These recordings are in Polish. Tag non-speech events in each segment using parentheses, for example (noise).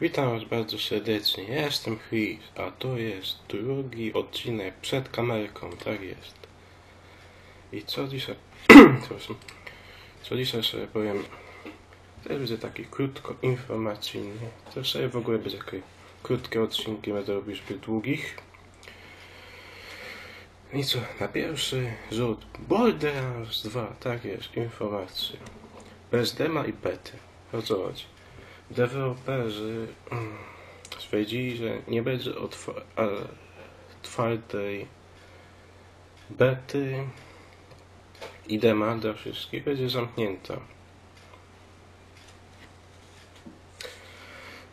Witam Was bardzo serdecznie. Ja jestem Chris, a to jest drugi odcinek przed kamerką, tak jest. I co dzisiaj... (clears throat) Co dzisiaj sobie powiem... To będzie taki krótko informacyjny. To sobie w ogóle będzie takie krótkie odcinki, będę robił zbyt długich. I co, na pierwszy rzut Borderlands 2, tak jest, informacje. Bez dema i bety. O co chodzi? Deweloperzy (clears throat) stwierdzili, że nie będzie otwartej bety i dema dla wszystkich, będzie zamknięta.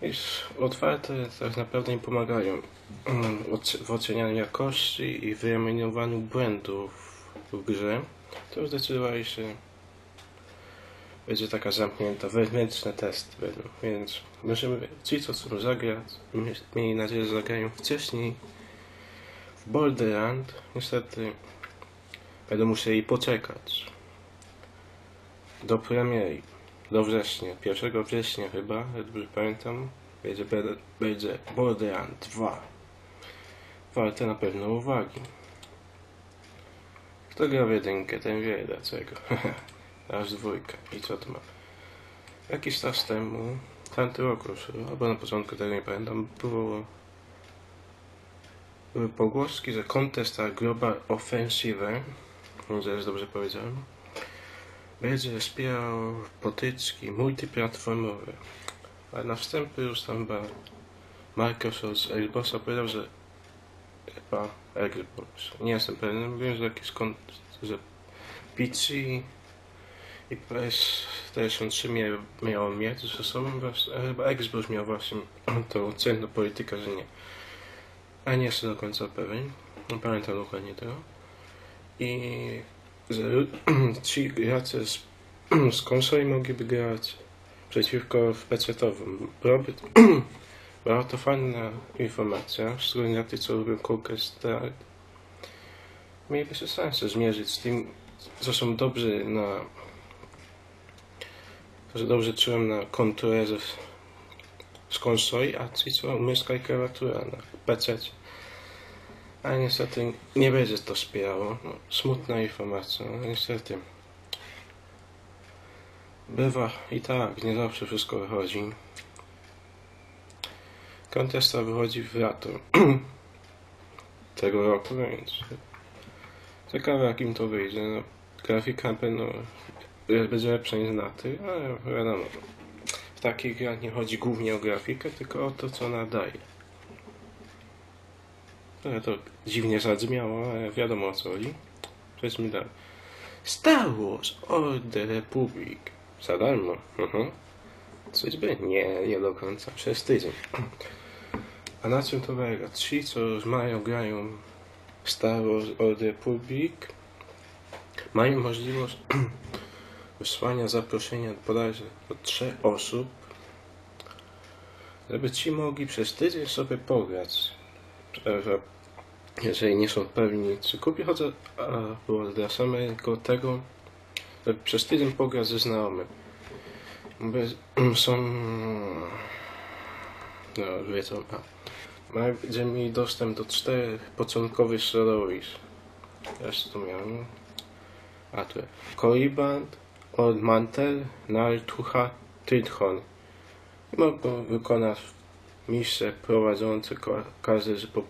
Iż otwarte tak naprawdę nie pomagają (clears throat) w ocenianiu jakości i wyeliminowaniu błędów w grze, to zdecydowali się będzie taka zamknięta, wewnętrzne testy będą, więc możemy, ci co chcą zagrać, mie- mieli nadzieję, że zagrają wcześniej w Borderland, niestety będą musieli poczekać do premiery, do września, 1 września chyba, jak dobrze pamiętam, będzie, będzie Borderland 2. Warte na pewno uwagi. Kto gra w jedynkę, ten wie dlaczego. (laughs) aż dwójkę. I co to ma? Jakiś czas temu, tamty rok już, albo na początku tego nie pamiętam, było były pogłoski, że Contest Global Offensive, że dobrze powiedziałem, będzie wspierał potyczki multiplatformowe. Ale na wstępie już tam chyba Microsoft z Xboxa powiedział, że chyba Xbox, nie jestem pewien, wiem, że jakiś kont, że PC i PlayStation 3 miał, miało mieć ze sobą, właśnie- chyba Xbox miał właśnie (clears throat) tą cenną politykę, że nie. A nie jestem do końca pewien, nie pamiętam dokładnie tego. I że (clears throat) ci gracze z, (clears throat) z konsoli mogliby grać przeciwko w PC-owym. Byłaby, była to fajna informacja, szczególnie dla tych, co lubią Conquest Strike. Mieliby się szansę zmierzyć z tym, co są dobrzy na że dobrze czułem na kontrolerze z, z konsoli, a ci co myszka i klawiatura na PC. Ale niestety nie będzie to wspierało. No, smutna informacja, no niestety. Bywa i tak, nie zawsze wszystko wychodzi. Kontesta wychodzi w lato (clears throat) tego roku, więc ciekawe jak im to wyjdzie. No, grafika będzie lepsza niż na tych, ale wiadomo. W takich grach nie chodzi głównie o grafikę, tylko o to, co nadaje. Ale to dziwnie zabrzmiało, ale wiadomo o co chodzi. Przejdźmy dalej. Star Wars Old Republic. Za darmo. Mhm. Coś by? Nie, nie do końca. Przez tydzień. A na czym to polega? Ci, co mają, grają Star Wars Old Republic, mają możliwość (clears throat) wysłania zaproszenia bodajże do trzech osób, żeby ci mogli przez tydzień sobie pograć. Że- że Jeżeli nie są pewni, czy kupię, chodzę, a było dla samego tego, żeby przez tydzień pograć ze znajomym. (clears throat) Są... No, wiedzą, a będziemy mieli dostęp do czterech początkowych środowisk. Ja jeszcze tu miałem. A tu Koriband, od Mantel, Naltucha, Tydhon. (laughs) I mogą wykonać misje prowadzące ko- każdy z po-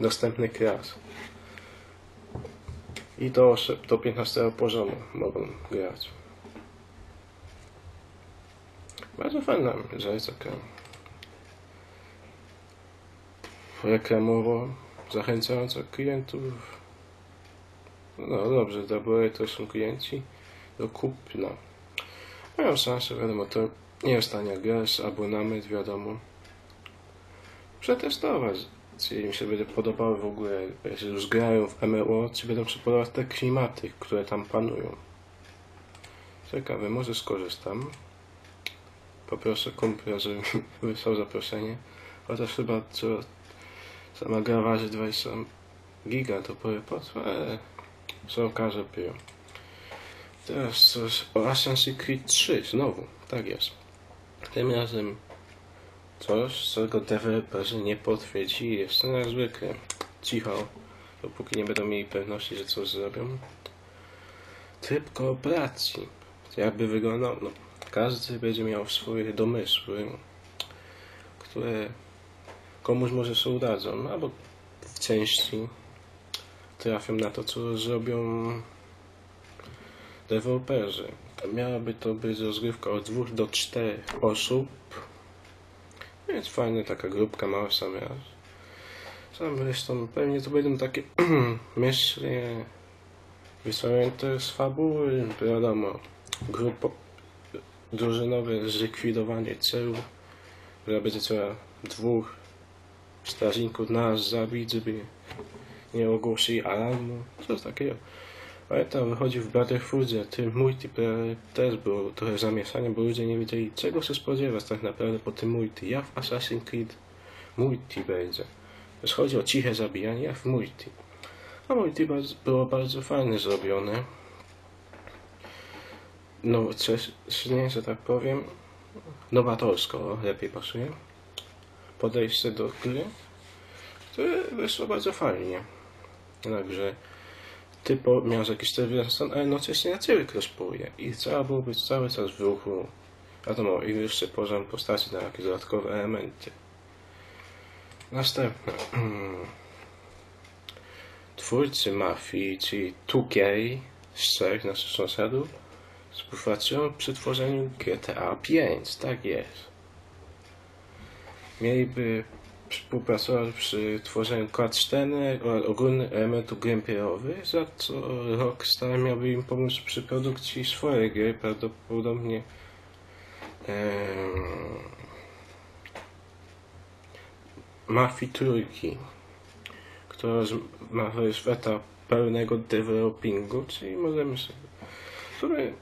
dostępny, klas. I do, do 15 poziomu mogą grać. Bardzo fajna rzecz, reklamowo zachęcająca klientów no dobrze, dobre to są klienci do kupna. Mają szansę, wiadomo, to nie jest tania gra, abonament, wiadomo. Przetestować, czy im się będzie podobały w ogóle, jeśli już grają w MMO, czy będą się podobać te klimaty, które tam panują. Ciekawe, może skorzystam. Poproszę kumpla, żeby (laughs) wysłał zaproszenie. Chociaż chyba trzeba, sama gra waży 20 giga, to powie po co, ale co okaże piją. Teraz coś o Assassin's Creed 3 znowu, tak jest. Tym razem coś, czego deweloperzy nie potwierdzili jeszcze na zwykle. Cicho, dopóki nie będą mieli pewności, że coś zrobią. Tryb kooperacji. Jakby wyglądał? No, każdy będzie miał swoje domysły, które komuś może się udadzą, albo w części trafią na to, co zrobią deweloperzy. Miałaby to być rozgrywka od dwóch do czterech osób. Więc fajna taka grupka mała sam raz. Sam zresztą pewnie to będą takie (clears throat) myśli wysunięte z fabuły, wiadomo, grupo, drużynowe zlikwidowanie celu, która będzie trzeba dwóch strażników nas zabić, żeby nie ogłosili alarmu, coś takiego. Ale tam wychodzi w Battlefieldzie, tym multiplayer też było trochę zamieszania, bo ludzie nie wiedzieli czego się spodziewać tak naprawdę po tym multi. Ja w Assassin's Creed multi będzie. Więc chodzi o ciche zabijanie, ja w multi. A multi było bardzo fajnie zrobione. Nowocześnie, że tak powiem. Nowatorsko lepiej pasuje. Podejście do gry, które wyszło bardzo fajnie. Także typo miał jakiś czerwony stan, ale jednocześnie na cały crosspluje i trzeba było być cały czas w ruchu. Wiadomo, i jeszcze poziom postaci na jakieś dodatkowe elementy. Następne. (clears throat) Twórcy mafii, czyli 2K z trzech naszych sąsiadów, współpracują przy tworzeniu GTA 5. Tak jest. Mieliby współpracować przy tworzeniu cutsceny oraz ogólnych elementów gameplay'owych, za co Rockstar miałby im pomóc przy produkcji swojej gry, prawdopodobnie em, Mafii Trójki, która ma jest etap pełnego developingu, czyli możemy sobie, które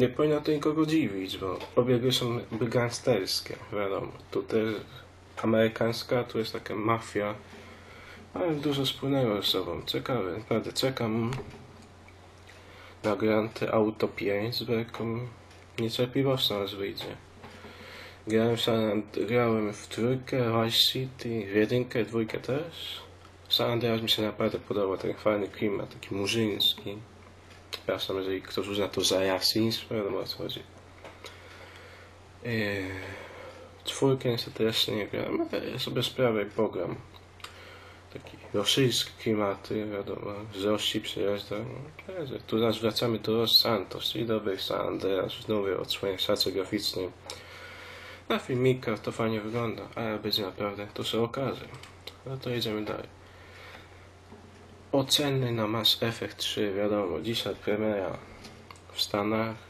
nie powinno to nikogo dziwić, bo obie gry są gangsterskie, wiadomo, tu też amerykańska, tu jest taka mafia, ale dużo wspólnego ze sobą. Ciekawe, naprawdę czekam na Grand Auto 5 z wielką niecierpliwością aż wyjdzie. Grałem, San, grałem w trójkę, Vice City, w jedynkę, dwójkę też. San Andreas mi się naprawdę podobał, ten fajny klimat, taki murzyński. Przepraszam, jeżeli ktoś uzna to za rasizm, wiadomo o co chodzi. Eee, Czwórkę niestety jeszcze nie grałem, ale sobie sprawę pogram. Taki rosyjski klimaty, wiadomo, z Rosji przyjeżdża. No, Tu raz wracamy do Los Santos i do San Andreas w nowej odsłonie szacy graficznej. Na filmikach to fajnie wygląda, ale będzie naprawdę, to się okaże. No to jedziemy dalej. Oceny na Mass Effect 3, wiadomo, dzisiaj premiera w Stanach.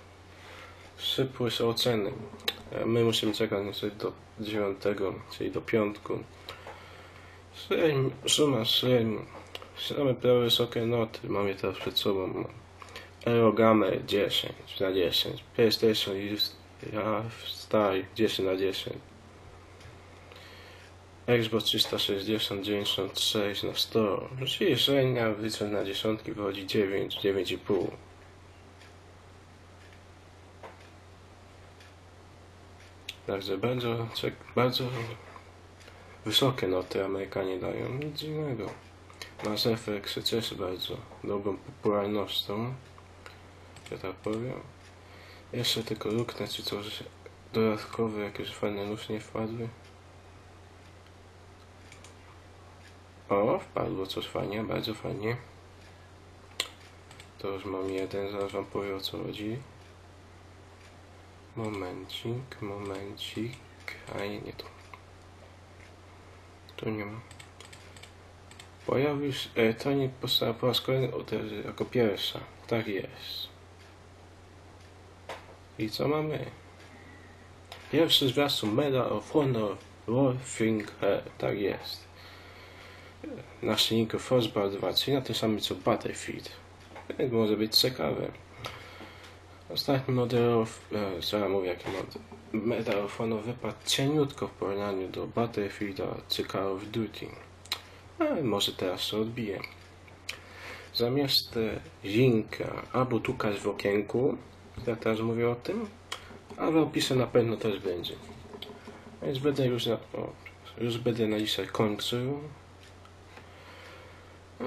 Szybły są oceny. My musimy czekać niestety do 9, czyli do piątku. Średń, suma średnia. Same prawie wysokie noty. Mam je teraz przed sobą. Eurogamer 10 na 10. PlayStation jest ja stary 10 na 10. Xbox 360 96 na 100. Czyli średnia wyliczę na dziesiątki wychodzi 9, 9,5. Także bardzo, bardzo wysokie noty Amerykanie dają, nic dziwnego. Mass Effect się cieszy bardzo dobrą popularnością, że tak powiem. Jeszcze tylko luknę, czy coś dodatkowe, jakieś fajne nie wpadły. O, wpadło coś fajnie, bardzo fajnie. To już mam jeden, zaraz wam powiem o co chodzi. Momencik, momencik. A nie, nie tu. Tu nie ma. Pojawił się, e, to nie powstała po raz kolejny też jako pierwsza. Tak jest. I co mamy? Pierwszy zwiastun Medal of Honor Wolfing Her. Tak jest. Na silniku Frostbite 2, czyli na tym samym co Battlefield. Więc może być ciekawe. Ostatni model, e, co ja mówię, jaki model? Wypadł cieniutko w porównaniu do Battlefielda czy Call of Duty. Ale może teraz się odbije. zamiast zinka albo tukać w okienku, ja teraz mówię o tym, a w opisie na pewno też będzie. Więc będę już na, o, już będę na dzisiaj kończył. No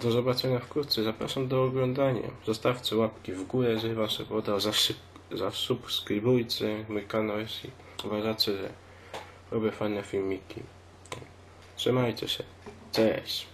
do zobaczenia wkrótce. Zapraszam do oglądania. Zostawcie łapki w górę, jeżeli wam się zasubskrybujcie mój kanał, jeśli uważacie, że robię fajne filmiki. Trzymajcie się. Cześć.